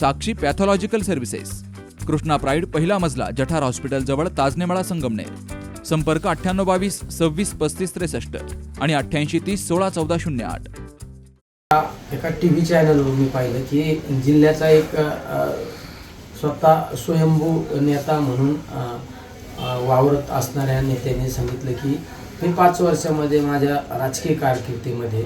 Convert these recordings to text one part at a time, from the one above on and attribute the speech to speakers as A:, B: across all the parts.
A: Sakshi pathological services Krishna pride पहिला मजला जठार हॉस्पिटलजवळ ताजनेमाळा संगमनेर. संपर्क अठ्ठ्याण्णव बावीस सव्वीस पस्तीस त्रेसष्ट आणि अठ्ठ्याऐंशी तीस सोळा चौदा शून्य आठ.
B: एका टी व्ही चॅनलवर मी पाहिलं की जिल्ह्याचा एक स्वतः स्वयंभू नेता म्हणून वावरत असणाऱ्या नेत्याने सांगितलं की मी पाच वर्षामध्ये माझ्या राजकीय कारकिर्दीमध्ये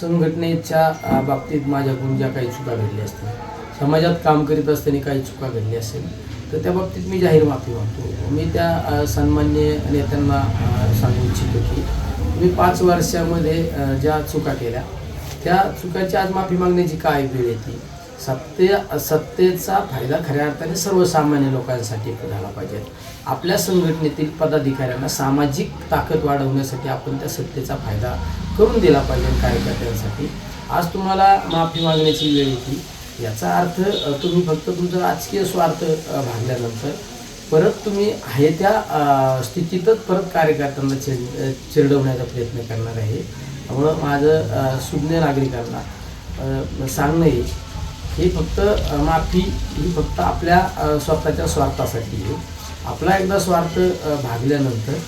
B: संघटनेच्या बाबतीत माझ्याकडून ज्या काही चुका घडल्या असतील. समाजात काम करीत असताना काही चुका घडली असेल तर त्या बाबतीत मी जाहीर माफी मागतो. मी त्या सन्मान्य नेत्यांना सांगू इच्छितो की मी पाच वर्षामध्ये ज्या चुका केल्या त्या चुकाची आज माफी मागण्याची काय वेळ येते सत्य सत्तेचा फायदा खऱ्या अर्थाने सर्वसामान्य लोकांसाठी झाला पाहिजे. आपल्या संघटनेतील पदाधिकाऱ्यांना सामाजिक ताकद वाढवण्यासाठी आपण त्या सत्तेचा फायदा करून दिला पाहिजे कार्यकर्त्यांसाठी. आज तुम्हाला माफी मागण्याची वेळ येते याचा अर्थ तुम्ही फक्त तुमचा राजकीय स्वार्थ भागल्यानंतर परत तुम्ही आहे त्या स्थितीतच परत कार्यकर्त्यांना चिर चिरडवण्याचा प्रयत्न करणार आहे. त्यामुळं माझं सुज्ञ नागरिकांना सांगणं आहे ही फक्त माफी ही फक्त आपल्या स्वतःच्या स्वार्थासाठी आहे. आपला एकदा स्वार्थ भागल्यानंतर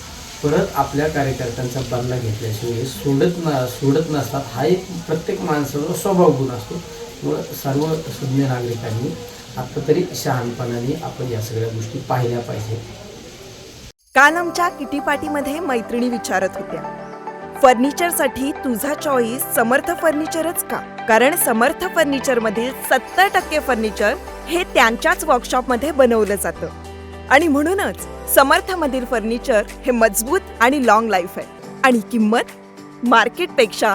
B: परत आपल्या कार्यकर्त्यांचा बदला घेतल्याशिवाय हे सोडत न सोडत नसतात. हा एक प्रत्येक माणसाचा स्वभाव गुण असतो. व सर्व सुज्ञ नागरिकांनी आता तरी शहाणपणाने आपण या सगळ्या गोष्टी पाहिल्या पाहिजेत.
C: काल आमच्या किटी पार्टीमध्ये मैत्रिणी विचारत होत्या फर्निचरसाठी तुझा चॉईस समर्थ फर्निचरच का? कारण समर्थ फर्निचर मधील सत्तर टक्के फर्निचर हे त्यांच्याच वर्कशॉपमध्ये बनवलं जातं. आणि म्हणूनच समर्थ मधील फर्निचर हे मजबूत आणि लॉंग लाईफ आहे. आणि किंमत मार्केटपेक्षा